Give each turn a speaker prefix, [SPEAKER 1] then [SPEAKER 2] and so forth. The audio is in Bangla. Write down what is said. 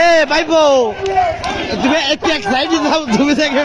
[SPEAKER 1] এ ভাইব তুমি একটি এক সাইড দাও তুমি দেখে